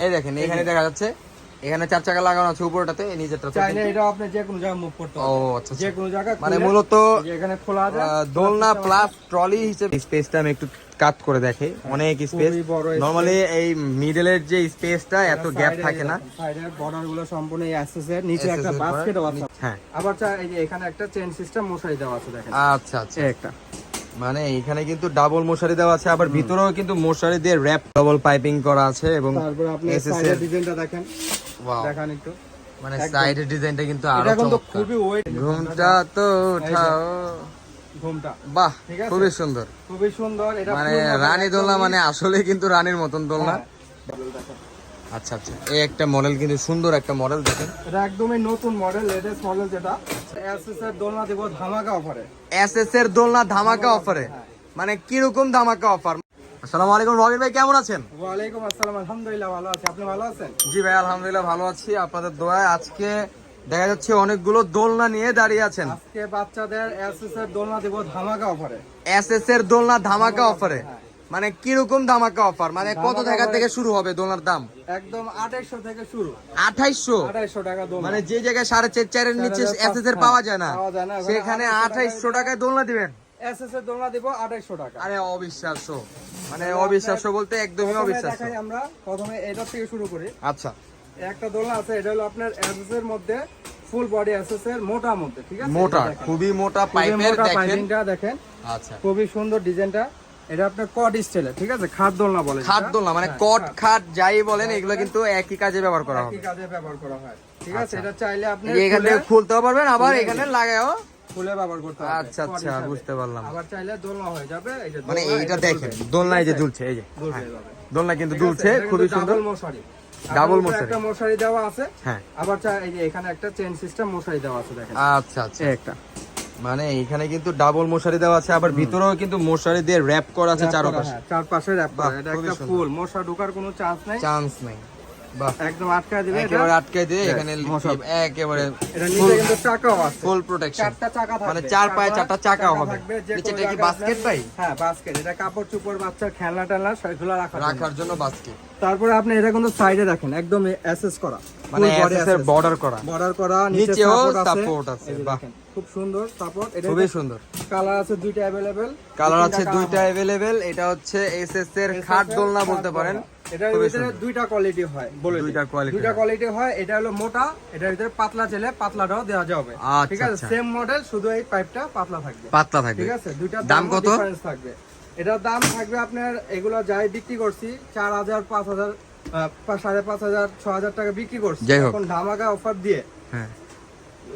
এই দেখেন এখানে দেখা যাচ্ছে এখানে চার চাকা লাগানো আছে উপরটাতে নিচেরটা চাইলে এটা আপনি যে কোনো জায়গায় মুভ করতে ও আচ্ছা যে আচ্ছা। কোনো জায়গায় মানে মূলত এখানে খোলা আহ, দোলনা প্লাস ট্রলি হিসেবে স্পেসটা আমি একটু কাট করে দেখে। অনেক স্পেস। নরমালি এই মিডলের যে স্পেসটা এত গ্যাপ থাকে না। সাইডের বর্ডারগুলো সম্পূর্ণ এই অ্যাক্সেসের নিচে একটা এর বাস্কেটও আছে। হ্যাঁ। আবার এই যে এখানে একটা চেন সিস্টেম মশারি দেওয়া আছে দেখেন। আচ্ছা আচ্ছা। একটা। মানে এখানে কিন্তু ডাবল মশারি দেওয়া আছে আবার ভিতরেও কিন্তু মশারি দিয়ে র্যাপ ডাবল পাইপিং করা আছে এবং তারপর আপনি সাইডের ডিজাইনটা দেখেন। Wow, দেখান একটু। মানে সাইডের ডিজাইনটা কিন্তু আরও এটা কিন্তু খুবই ওয়েট ঘুমটা তো উঠাও। ঘুমটা। বাহ খুবই সুন্দর। খুবই সুন্দর। এটা মানে রানী দোলনা মানে আসলে কিন্তু রানীর মতন দোলনা। হ্যাঁ। আচ্ছা আচ্ছা। এই একটা মডেল কিন্তু সুন্দর একটা মডেল দেখেন। এটা একদমই নতুন মডেল লেটেস্ট মডেল যেটা। এসএস এর দোলনা দেব ধামাকা অফারে এসএস এর দোলনা ধামাকা অফারে। মানে কীরকম ধামাকা অফার আসসালামু আলাইকুম রবিন ভাই কেমন আছেন? ওয়ালাইকুম আসসালাম আলহামদুলিল্লাহ ভালো আছি। আপনি ভালো আছেন? জি ভাই আলহামদুলিল্লাহ ভালো আছি। আপনাদের দোয়ায় আজকে দেখা যাচ্ছে অনেকগুলো দোলনা নিয়ে দাঁড়িয়ে আছেন। আজকে বাচ্চাদের এসএস এর দোলনা দেব ধামাকা অফারে এসএস এর দোলনা ধামাকা অফারে। মানে কীরকম ধামাকা অফার মানে কত টাকা থেকে শুরু হবে দোলনার দাম? একদম আঠাইশো থেকে শুরু। আঠাইশশো? আঠাইশো টাকা মানে যে জায়গায় সাড়ে চার চারের নিচে চার হাজার এসএস এর পাওয়া যায় না। সেখানে 2800 টাকায় দোলনা দিবেন? এসএস এর দোলনা দেব আঠাইশো টাকা। আরে অবিশ্বাস্য। মানে অবিশ্বাস্য বলতে একদমই অবিশ্বাস্য। আমরা। প্রথমে এটা থেকে শুরু করি। আচ্ছা। একটা দোলনা আছে এটা হলো আপনার এসএস এর মধ্যে ফুল বডি এসএস এর মোটা মধ্যে ঠিক আছে? মোটা খুবই মোটা পাইপের দেখেন। আচ্ছা। খুবই সুন্দর ডিজাইনটা এটা আপনার কড স্টাইলের ঠিক আছে? খাট দোলনা বলে খাট দোলনা মানে হ্যাঁ, কট খাট। যাই বলেন এগুলো কিন্তু একই কাজে ব্যবহার করা হবে। একই কাজে ব্যবহার করা হয় ঠিক আছে? আচ্ছা। এটা চাইলে আপনি এখান থেকে খুলতেও পারবেন আবার এখানে লাগাও খুলে ব্যবহার করতে হবে। আচ্ছা আচ্ছা বুঝতে পারলাম। আবার চাইলে দোলনা হয়ে যাবে এই যে মানে এইটা দেখেন দুলবে। দোলনা এই যে দুলছে এই যে হ্যাঁ। দোলনা কিন্তু দুলছে খুবই সুন্দর। মশারি। ডাবল মশারি। একটা মশারি দেওয়া আছে হ্যাঁ। আবার এই যে এখানে একটা চেন সিস্টেম মশারি দেওয়া আছে দেখেন। আচ্ছা আচ্ছা। একটা। মানে এখানে কিন্তু ডাবল মশারি দেওয়া আছে আবার ভিতরেও কিন্তু মশারি দিয়ে র্যাপ করা আছে চারপাশে। হ্যাঁ, চারপাশে wrap করা। এটা একটা ফুল মশা ঢোকার কোনো চান্স নাই। চান্স নেই। বাহ। একদম আটকায় দিবে একেবারে আটকে দিয়ে এখানে। একেবারে এটা নিচে কিন্তু চাকাও আছে। ফুল প্রোটেকশন চারটা চাকা থাকবে। মানে চার পায়ে চারটা চাকাও হবে। নিচেটা কি বাস্কেট ভাই? হ্যাঁ বাস্কেট এটা কাপড় চোপড় বাচ্চার খেলনা টেলনা সেগুলো রাখার জন্য বাস্কেট তারপরে আপনি এটা কিন্তু সাইডে রাখেন একদম অ্যাসেস করা মানে এসএস এর বর্ডার করা বর্ডার করা নিচে নিচেও সাপোর্ট আছে support আছে, এই যে বাহ। দেখেন, খুব সুন্দর সাপোর্ট এটা খুবই সুন্দর কালার আছে দুইটা अवेलेबल কালার আছে দুইটা अवेलेबल এটা হচ্ছে এসএস এর খাট দোলনা বলতে পারেন এটার খুবই ভিতরে সুন্দর। দুইটা কোয়ালিটি হয় বলে দিই। দুইটা quality দুইটা হয়। কোয়ালিটি হয় এটা হলো মোটা এটার ভিতরে পাতলা চাইলে পাতলাটাও দেওয়া যাবে আচ্ছা, ঠিক আছে আচ্ছা। সেম মডেল শুধু এই পাইপটা পাতলা থাকবে পাতলা থাকবে ঠিক আছে দুইটা দাম কত? ডিফারেন্স থাকবে এটার দাম থাকবে আপনার এগুলো যাই বিক্রি করছি চার হাজার পাঁচ হাজার সাড়ে পাঁচ হাজার ছ হাজার টাকা বিক্রি করছি। এখন ধামাকা অফার দিয়ে। হ্যাঁ।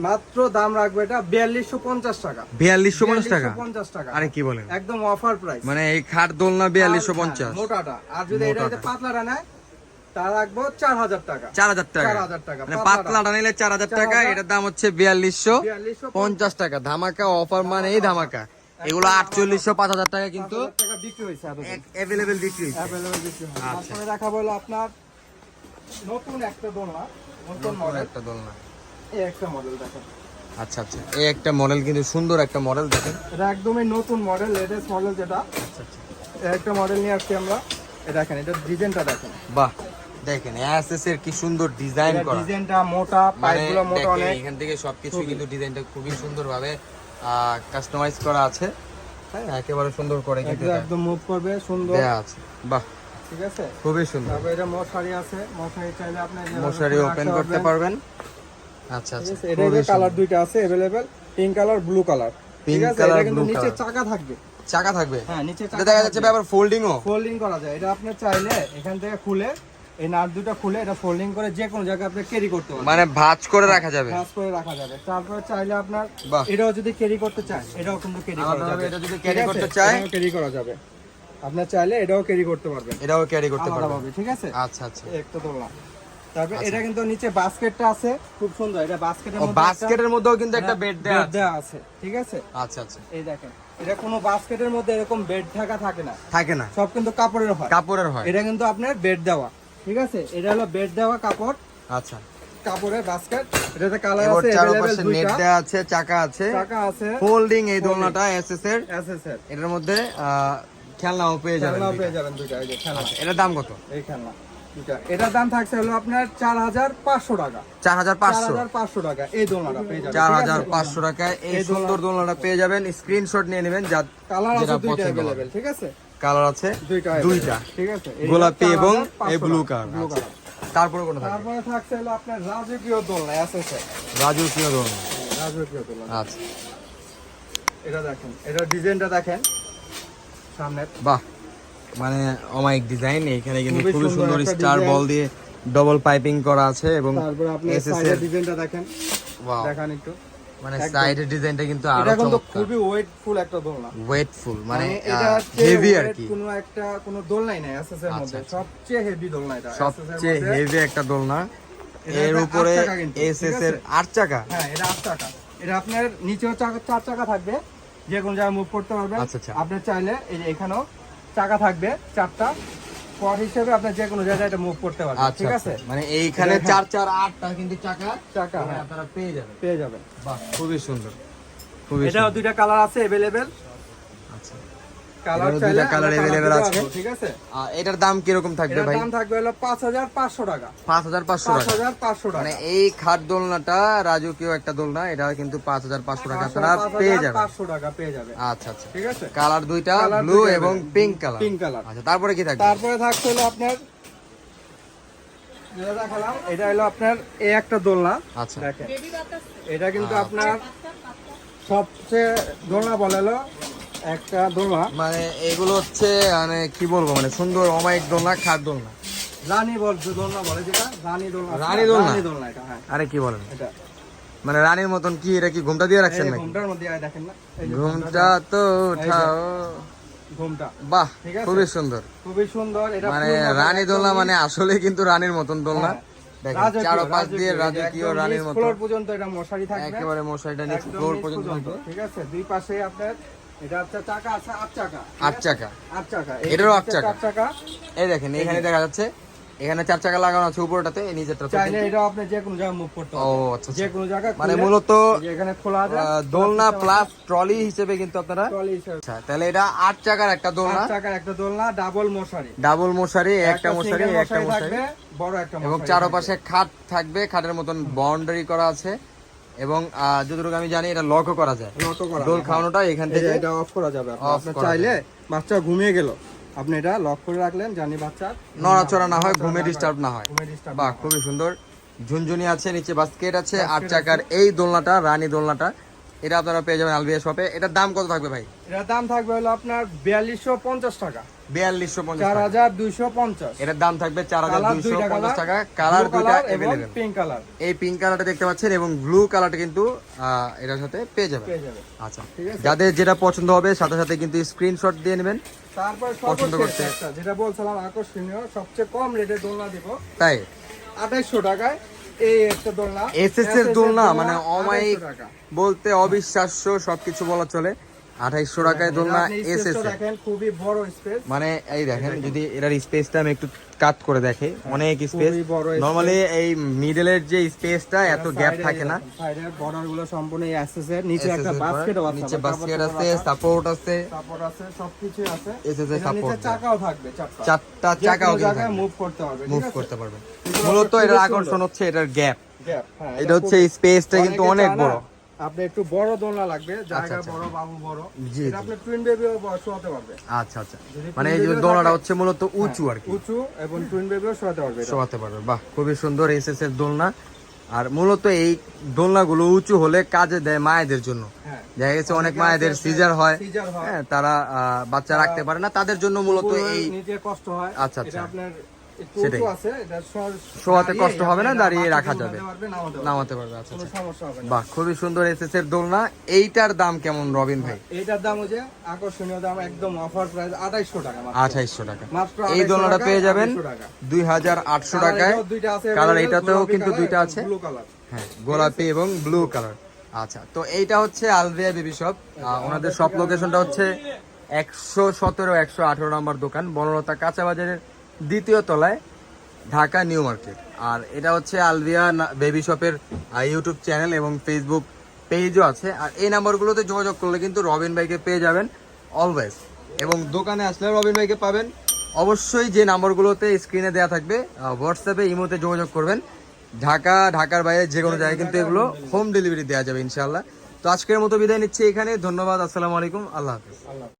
মাত্র দাম রাখবে এটা বিয়াল্লিশশো পঞ্চাশ টাকা। বিয়াল্লিশশো পঞ্চাশ টাকা? পঞ্চাশ টাকা। আরে কি বলেন? একদম অফার প্রাইস মানে এই খাট দোলনা বিয়াল্লিশশো পঞ্চাশ। মোটাটা। আর যদি এটা। পাতলাটা নেয় তা রাখব চার হাজার টাকা। চার হাজার টাকা। 4,000 টাকা, মানে পাতলাটা। নিলে চার হাজার টাকা এটার দাম হচ্ছে বিয়াল্লিশশো বিয়াল্লিশশো পঞ্চাশ টাকা। ধামাকা অফার মানে এই ধামাকা। এগুলো আটচল্লিশশো পাঁচ হাজার টাকা কিন্তু বিক্রি হয়েছে অ্যাভেলেবেল বিক্রি হচ্ছে। বিক্রি হয়। আচ্ছা। তারপরে রাখা হলো আপনার নতুন একটা দোলনা নতুন নতুন মডেল একটা দোলনা। এই একটা মডেল দেখেন আচ্ছা আচ্ছা। এই একটা মডেল কিন্তু সুন্দর একটা মডেল দেখেন। এটা একদমই নতুন মডেল লেটেস্ট মডেল যেটা। আচ্ছা আচ্ছা। একটা মডেল নিয়ে আসছি আমরা। এটা দেখেন এটা ডিজাইনটা দেখেন। বাহ দেখেন এসএস এর কি সুন্দর ডিজাইন করা। ডিজাইনটা মোটা মানে পাইপগুলো মোটা অনেক। এখান থেকে সবকিছু কিন্তু ডিজাইনটা খুবই সুন্দরভাবে কাস্টমাইজ করা আছে হ্যাঁ একেবারে সুন্দর করে কিন্তু একদম এটা একদম মুভ করবে সুন্দর দেয়া আছে বাহ ঠিক আছে খুবই সুন্দর তারপরে এটা মশারি আছে মশারি চাইলে আপনি যেভাবে মশারি খুলে ওপেন রাখতে করতে পারবেন আচ্ছা ঠিক আচ্ছা আছে এটা খুবই কালার সুন্দর। দুইটা আছে available pink colour blue colour ঠিক Pink আছে color, এটা কিন্তু blue নিচে color। চাকা থাকবে চাকা থাকবে হ্যাঁ নিচে এটা চাকা দেখা যাচ্ছে ব্যাপার ফোল্ডিংও ফোল্ডিং করা যায় এটা আপনি চাইলে এখান থেকে খুলে এই নাট দুটো খুলে এটা ফোল্ডিং করে যে কোনো জায়গায় আপনি ক্যারি করতে পারবেন মানে ভাঁজ করে রাখা যাবে? ভাঁজ করে রাখা যাবে। তারপরে চাইলে আপনার এটাও যদি ক্যারি করতে চান এটাও কিন্তু ক্যারি করা যাবে। এটা যদি carry করতে চায়? ক্যারি করা যাবে। আপনার চাইলে এটাও ক্যারি করতে পারবেন। এটাও ক্যারি করতে পারবে আলাদাভাবে ঠিক আছে? আচ্ছা আচ্ছা। একটা দোলনা তারপরে এটা কিন্তু নিচে বাস্কেটটা আছে খুব সুন্দর। এটা বাস্কেটের মধ্যে বাস্কেটের মধ্যেও কিন্তু একটা বেড দেয়া আছে। ঠিক আছে? আচ্ছা আচ্ছা। এই দেখেন এটা কোনো বাস্কেটের মধ্যে এরকম বেড থাকা থাকে না। থাকে না। সব কিন্তু কাপড়ের হয়। কাপড়ের হয়। এটা কিন্তু আপনার বেড দেওয়া। ঠিক আছে এটা হলো বেড দেওয়া কাপড় আচ্ছা কাপড়ের বাস্কেট এটাতে কালার এবার আছে চারপাশে अवेलेबल নেট দুইটা দেয়া আছে চাকা আছে চাকা আছে ফোল্ডিং এই দোলনাটা এসএস এর আছে স্যার এটার মধ্যে আহ, খেলনাও পেয়ে যাবেন খেলনাও দুইটা। পেয়ে যাবেন দুইটা এই যে খেলনা এটার দাম কত এই খেলনা দুইটা। এটার দাম থাকছে হলো আপনার চার হাজার পাঁচশো টাকা চার হাজার চার পাঁচশো হাজার পাঁচশো টাকা এই দোলনাটা পেয়ে যাবেন চার ঠিক হাজার আছে? পাঁচশো টাকায় এই এই সুন্দর দোলনাটা পেয়ে যাবেন স্ক্রিনশট নিয়ে নেবেন যা কালার আছে যেটা দুইটা পছন্দ হবে। অ্যাভেলেবেল ঠিক আছে কালার আছে দুইটা ঠিক আছে? গোলাপি এবং এই ব্লু কালার তারপরে কোনো থাকবে? তারপরে থাকছে হলো আপনার রাজকীয় দোলনা এসএসএ রাজু প্রিয় দোলনা। রাজকীয় দোলনা। আচ্ছা। এটা দেখেন এটা ডিজাইনটা দেখেন। সামনে বাহ। মানে অমাইক ডিজাইন এখানে কিন্তু খুবই সুন্দর স্টার বল দিয়ে ডবল পাইপিং করা আছে এবং তারপরে আপনি এসএস এর ডিজাইনটা দেখেন। ওয়াও দেখান একটু। মানে। সাইডের ডিজাইনটা কিন্তু আরও এটা কিন্তু খুবই ওয়েটফুল একটা দোলনা। ওয়েটফুল মানে এটা হেভি আর কি। কোনো একটা কোনো দোলনাই নাই এসএস এর আচ্ছা, মধ্যে। আচ্ছা। সবচেয়ে হেভি দোলনা এটা সবচেয়ে হেভি একটা দোলনা। এর উপরে আট চাকা কিন্তু, এস ঠিক এস আছে? এর চাকা? হ্যাঁ এটা আট চাকা। এটা আপনার নিচেও চাকা চার চাকা থাকবে। যে কোনো জায়গায় মুভ করতে আচ্ছা, আচ্ছা। আপনি চাইলে এই যে এখানেও চাকা থাকবে চারটা। পর হিসেবে আপনি যে কোনো জায়গায় এটা মুভ করতে পারবেন আচ্ছা ঠিক আচ্ছা। আছে মানে এইখানে এটা- চার চার আটটা কিন্তু চাকা চাকা এখানে হ্যাঁ আপনারা পেয়ে যাবেন পেয়ে যাবেন বাহ খুবই সুন্দর খুবই এটাও সুন্দর দুইটা কালার আছে अवेलेबल আচ্ছা কালার দুইটা colour আমরা আছে। ঠিক আছে? আর এটার দাম থাকবে ভাই? দাম থাকবে হলো টাকা। পাঁচশো টাকা। মানে এই খাট দোলনাটা রাজকীয় একটা দোলনা এটা কিন্তু টাকা আপনারা পেয়ে যাবেন। পাঁচশো টাকা পেয়ে যাবে। আচ্ছা আচ্ছা। ঠিক আছে? কালার দুইটা ব্লু এবং। Pink colour. আচ্ছা তারপরে কি থাকবে? তারপরে থাকছে হলো আপনার দেখালাম এটা হলো আপনার এই একটা দোলনা। আচ্ছা। দেখেন এটা কিন্তু আপনার সবচেয়ে দোলনা বলে হলো একটা দোলনা মানে এগুলো হচ্ছে মানে কি বলব মানে সুন্দর অমায়িক দোলনা খাট দোলনা। রানী বল দোলনা বলে যেটা রানী দোলনা। রানী দোলনা? রানী দোলনা এটা হ্যাঁ। আরে কি বলেন? এটা। মানে রানীর মতন কি এটা কি ঘুমটা দিয়ে রাখছেন নাকি? ঘুমটার মধ্যে আয় দেখেন না। ঘুমটা তো উঠাও। ঘুমটা। বাহ খুবই সুন্দর। খুবই সুন্দর এটা মানে রানী দোলনা মানে আসলে কিন্তু রানীর মতন দোলনা। হ্যাঁ। দেখেন রাজকীয়, চারোপাশ দিয়ে রাজকীয়, রানীর মতো floor পর্যন্ত এটা মশারি থাকবে। একেবারে মশারিটা নিচ ফ্লোর পর্যন্ত থাকবে। ঠিক আছে? দুই পাশে আপনার এটা হচ্ছে চাকা আছে আট চাকা। আট চাকা। আট চাকা। এটারও আট চাকা? চার চাকা। এই দেখেন এখানে দেখা যাচ্ছে এখানে চার চাকা লাগানো আছে উপরটাতে এই নিচেরটা চাইলে এটা আপনি যে কোনো জায়গায় মুভ করতে ও আচ্ছা যে। কোনো জায়গায় মানে মূলত এখানে খোলা যায় দোলনা প্লাস ট্রলি হিসেবে কিন্তু আপনারা ট্রলি হিসেবে। আচ্ছা তাহলে এটা আট চাকার একটা দোলনা। আট চাকার একটা দোলনা ডাবল মশারি। ডাবল মশারি একটা মশারি একটা মশারি বড় একটা এবং চারপাশে খাট থাকবে খাটের মতন বাউন্ডারি করা আছে। এবং যতটুকু আমি জানি এটা লকও করা যায়। লকও করা দোল খাওয়ানোটা এখান থেকে এটা অফ করা যাবে আপনি চাইলে বাচ্চা ঘুমিয়ে গেল। আপনি এটা লক করে রাখলেন জানি বাচ্চা নড়াচড়া না হয় ঘুমে ডিস্টার্ব না হয়। বাহ খুবই সুন্দর। ঝুনঝুনি আছে নিচে বাস্কেট আছে আট চাকার এই দোলনাটা রানী দোলনাটা। এটা আপনারা পেয়ে যাবেন আলবিয়া শপে এটার দাম কত থাকবে ভাই? এটার দাম থাকবে হলো আপনার বিয়াল্লিশশো পঞ্চাশ টাকা। বিয়াল্লিশশো পঞ্চাশ চার হাজার দুইশো পঞ্চাশ। এটার দাম থাকবে চার হাজার কালার দুইশো পঞ্চাশ টাকা। কালার দুইটা অ্যাভেলেবেল পিঙ্ক কালার। এই পিঙ্ক কালারটা দেখতে পাচ্ছেন এবং ব্লু কালারটা কিন্তু এটার সাথে পেয়ে যাবে আচ্ছা। যাদের যেটা পছন্দ হবে সাথে সাথে কিন্তু স্ক্রিনশট দিয়ে নেবেন। তারপর পছন্দ করতে। যেটা বলছিলাম আকর্ষণীয় সবচেয়ে কম রেটে দোলনা দিব। তাই? আঠাইশশো টাকায় এই একটা দোলনা। এসএস এর দোলনা মানে অমায়িক বলতে অবিশ্বাস্য সবকিছু বলা চলে। আঠাইশশো টাকায় দোলনা এস দেখেন খুবই বড় স্পেস মানে এই দেখেন যদি এটার স্পেসটা আমি একটু কাট করে দেখে অনেক স্পেস। নর্মালি এই মিডলের যে স্পেসটা এত গ্যাপ থাকে না। সাইডের বর্ডারগুলো সম্পূর্ণ এই এসএস এর নিচে একটা বাস্কেটও আছে নিচে বাস্কেট আছে। সাপোর্ট আছে। সাপোর্ট আছে সবকিছু আছে। SS এর এটার নিচে চাকাও থাকবে চারটা। চারটা চাকাও কিন্তু মুভ করতে পারবে মুভ করতে এগুলো মূলত এটার আকর্ষণ হচ্ছে এটার গ্যাপ Gap, হ্যাঁ, এটা হচ্ছে স্পেসটা কিন্তু অনেক বড়। আপনি একটু বড় দোলনা লাগবে জায়গা আচ্ছা। বড় বাবু বড়। জি, আপনি টুইন বেবিও শোয়াতে পারবে। আচ্ছা আচ্ছা। মানে এই যে দোলনাটা হচ্ছে মূলত উঁচু আর কি। উঁচু এবং টুইন বেবিও শোয়াতে পারবে শোয়াতে পারবে। বাহ খুবই সুন্দর এসএস এর দোলনা। আর মূলত এই দোলনাগুলো উঁচু হলে কাজে দেয় মায়েদের জন্য। হ্যাঁ। দেখা গেছে অনেক মায়েদের সিজার হয়। হ্যাঁ। তারা বাচ্চা রাখতে পারে না। তাদের জন্য মূলত এই কষ্ট হয়। আচ্ছা, আচ্ছা। আপনার সেটাই। শোয়াতে কষ্ট হবে না, দাঁড়িয়ে রাখা যাবে। নামাতে পারবে। আচ্ছা আচ্ছা। বাহ খুবই সুন্দর এসএস এর দোলনা। এইটার দাম কেমন রবিন ভাই? এইটার দাম হচ্ছে আকর্ষণীয় দাম একদম অফার প্রাইস আঠাইশশো টাকা মাত্র। আঠাইশশো টাকা। এই দোলনাটা পেয়ে যাবেন 2800 দুই হাজার আটশো কালার টাকায়। কালার এইটাতেও কিন্তু দুইটা আছে। ব্লু কালার হ্যাঁ গোলাপি এবং ব্লু কালার আচ্ছা তো এইটা হচ্ছে আলভিয়া বেবি শপ। ওনাদের শপ। লোকেশনটা হচ্ছে একশো সতেরো একশো আঠারো নম্বর দোকান বনলতা কাঁচা বাজারের দ্বিতীয় তলায় ঢাকা নিউ মার্কেট। আর এটা হচ্ছে আলভিয়া বেবি শপের ইউটিউব চ্যানেল এবং ফেসবুক পেজও আছে। আর এই নাম্বারগুলোতে যোগাযোগ করলে কিন্তু রবিন ভাইকে পেয়ে যাবেন অলওয়েজ এবং দোকানে আসলে রবিন ভাইকে পাবেন অবশ্যই যে নাম্বারগুলোতে স্ক্রিনে দেওয়া থাকবে হোয়াটসঅ্যাপে ইমোতে যোগাযোগ করবেন। ঢাকা, ঢাকার বাইরে যে কোনো জায়গায় কিন্তু এগুলো হোম ডেলিভারি দেওয়া যাবে ইনশাল্লাহ তো আজকের মতো বিদায় নিচ্ছি এখানে। ধন্যবাদ, আসসালামু আলাইকুম, আল্লাহ হাফিজ।